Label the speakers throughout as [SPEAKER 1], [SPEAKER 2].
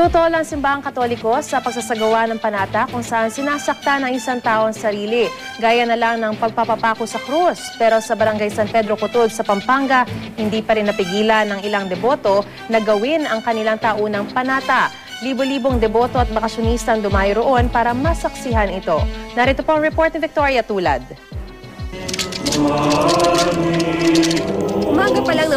[SPEAKER 1] Tutol ang simbahang katoliko sa pagsasagawa ng panata kung saan sinasakta ng isang tao ang sarili, gaya na lang ng pagpapapako sa krus. Pero sa barangay San Pedro Cotod sa Pampanga, hindi pa rin napigilan ng ilang deboto na gawin ang kanilang taunang panata. Libo-libong deboto at bakasyonista ang dumayo roon para masaksihan ito. Narito po ang report ni Victoria Tulad.
[SPEAKER 2] Umaga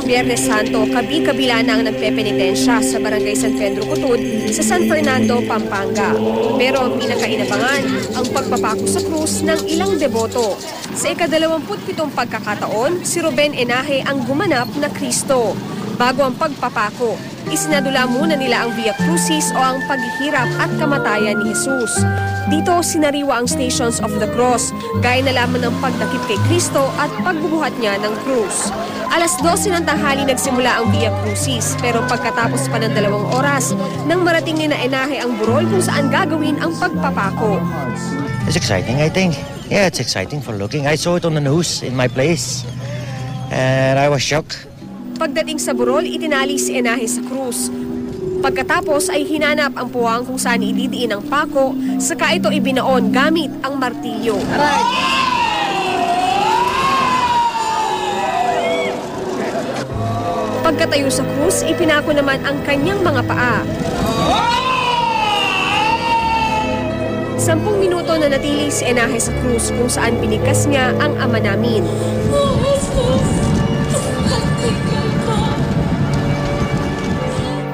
[SPEAKER 2] pa lang ng Biyernes Santo, kabi-kabila na ang nagpepenitensya sa Barangay San Pedro Cotod sa San Fernando, Pampanga. Pero ang pinakainabangan, ang pagpapako sa krus ng ilang deboto. Sa ikadalawamputpitong pagkakataon, si Ruben Enahe ang gumanap na Kristo. Bago ang pagpapako, isinadula muna nila ang Via Crucis o ang paghihirap at kamatayan ni Jesus. Dito sinariwa ang Stations of the Cross, gaya na lamang ng pagdakip kay Kristo at pagbubuhat niya ng krus. Alas 12 ng tanghali nagsimula ang Via Crucis, pero pagkatapos pa ng dalawang oras, nang marating ni na Enahe ang burol kung saan gagawin ang pagpapako.
[SPEAKER 3] It's exciting, I think. Yeah, it's exciting for looking. I saw it on the news in my place, and I was shocked.
[SPEAKER 2] Pagdating sa burol, itinali si Enahe sa krus. Pagkatapos ay hinanap ang puwang kung saan ididiin ang pako, saka ito ibinaon gamit ang martilyo. Pagkatayo sa krus, ipinako naman ang kanyang mga paa. Sampung minuto na natili si Enahe sa krus kung saan binigkas niya ang ama namin.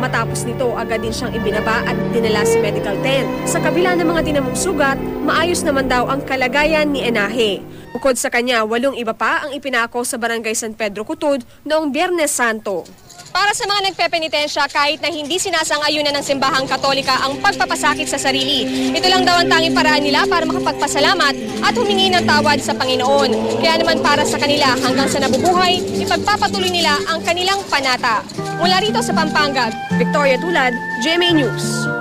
[SPEAKER 2] Matapos nito, agad din siyang ibinaba at dinala sa medical tent. Sa kabila ng mga tinamong sugat, maayos naman daw ang kalagayan ni Enahe. Bukod sa kanya, walong iba pa ang ipinako sa barangay San Pedro Cutod noong Biyernes Santo. Para sa mga nagpepenitensya, kahit na hindi sinasang-ayunan ng simbahang katolika ang pagpapasakit sa sarili, ito lang daw ang tanging paraan nila para makapagpasalamat at humingi ng tawad sa Panginoon. Kaya naman para sa kanila hanggang sa nabubuhay, ipagpapatuloy nila ang kanilang panata. Mula rito sa Pampanga, Victoria Tulad, GMA News.